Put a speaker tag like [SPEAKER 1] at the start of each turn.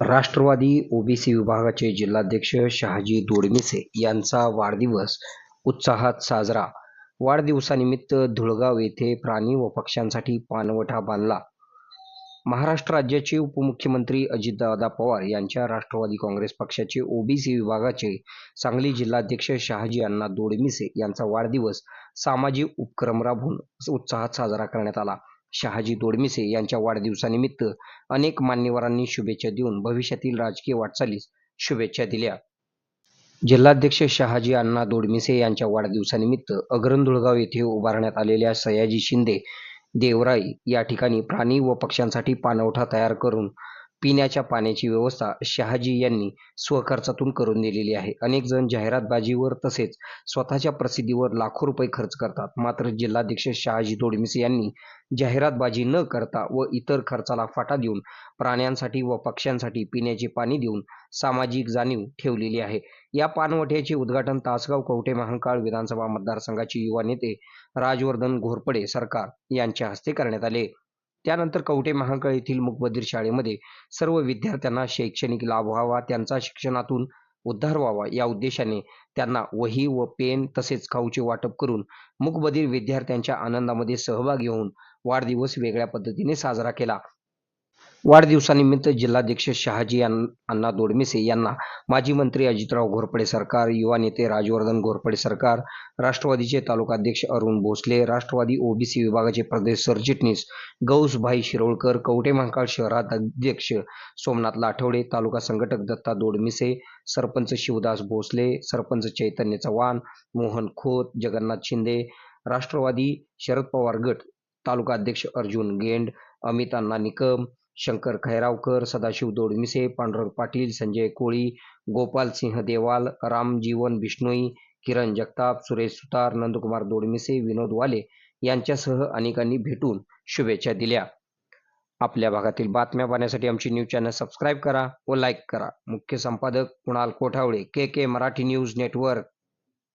[SPEAKER 1] Rashtrawadi OBC विभागाचे जिल्हाध्यक्ष शहाजी दोडमिसे यांचा वाढदिवस उत्साहात साजरा. वाढदिवसानिमित्त धुळगाव येथे प्राणी व पक्ष्यांसाठी पाणवठा बांधला. महाराष्ट्र राज्याचे उपमुख्यमंत्री अजितदादा पवार यांच्या राष्ट्रवादी काँग्रेस पक्षाचे ओबीसी विभागाचे सांगली जिल्हाध्यक्ष शहाजी अण्णा दोडमिसे यांचा वाढदिवस सामाजिक उपक्रम राबवून उत्साहात साजरा करण्यात आला. शहाजी दोडमिसे यांच्या वाढदिवसानिमित्त अनेक मान्यवरांनी शुभेच्छा देऊन भविष्यातील राजकीय वाटचालीस शुभेच्छा दिल्या. जिल्हाध्यक्ष शहाजी अण्णा दोडमिसे यांच्या वाढदिवसानिमित्त अग्रंधुळगाव येथे उभारण्यात आलेल्या सयाजी शिंदे देवराई या ठिकाणी प्राणी व पक्ष्यांसाठी पाणवठा तयार करून पिण्याच्या पाण्याची व्यवस्था शहाजी यांनी स्वखर्चातून करून दिलेली आहे. अनेक जण जाहिरातबाजीवर तसेच स्वतःच्या प्रसिद्धीवर लाखो रुपये खर्च करतात. मात्र जिल्हाध्यक्ष शहाजी दोडमिसे यांनी जाहिरातबाजी न करता व इतर खर्चाला फाटा देऊन प्राण्यांसाठी व पक्ष्यांसाठी पिण्याचे पाणी देऊन सामाजिक जाणीव ठेवलेली आहे. या पानवट्याचे उद्घाटन तासगाव कवठे महांकाळ विधानसभा मतदारसंघाचे युवा नेते राजवर्धन घोरपडे सरकार यांच्या हस्ते करण्यात आले. त्यानंतर कवटे महांकाळ येथील मुकबधीर शाळेमध्ये सर्व विद्यार्थ्यांना शैक्षणिक लाभ व्हावा त्यांचा शिक्षणातून उद्धार व्हावा या उद्देशाने त्यांना वही व पेन तसेच खाऊचे वाटप करून मूकबधीर विद्यार्थ्यांच्या आनंदामध्ये सहभागी होऊन वाढदिवस वेगळ्या पद्धतीने साजरा केला. वाढदिवसानिमित्त जिल्हाध्यक्ष शहाजी अण्णा दोडमिसे यांना माजी मंत्री अजितराव घोरपडे सरकार युवा नेते राजवर्धन घोरपडे सरकार राष्ट्रवादीचे तालुकाध्यक्ष अरुण भोसले राष्ट्रवादी ओबीसी विभागाचे प्रदेश सरचिटणीस गौसभाई शिरोळकर कवटे महाकाळ शहरात अध्यक्ष सोमनाथ लाठवडे तालुका संघटक दत्ता दोडमिसे सरपंच शिवदास भोसले सरपंच चैतन्य चव्हाण मोहन खोत जगन्नाथ शिंदे राष्ट्रवादी शरद पवार गट तालुका अध्यक्ष अर्जुन गेंड अमित अण्णा निकम शंकर खैरावकर सदाशिव दोडमिसे पांडुरंग पाटील संजय कोळी गोपाल सिंह देवाल रामजीवन बिष्णोई किरण जगताप सुरेश सुतार नंदकुमार दोडमिसे विनोद वाले यांच्यासह अनेकांनी भेटून शुभेच्छा दिल्या. आपल्या भागातील बातम्या पाहण्यासाठी आमची न्यूज चॅनल सबस्क्राईब करा व लाईक करा. मुख्य संपादक Kunal Kothavale K K Marathi news network.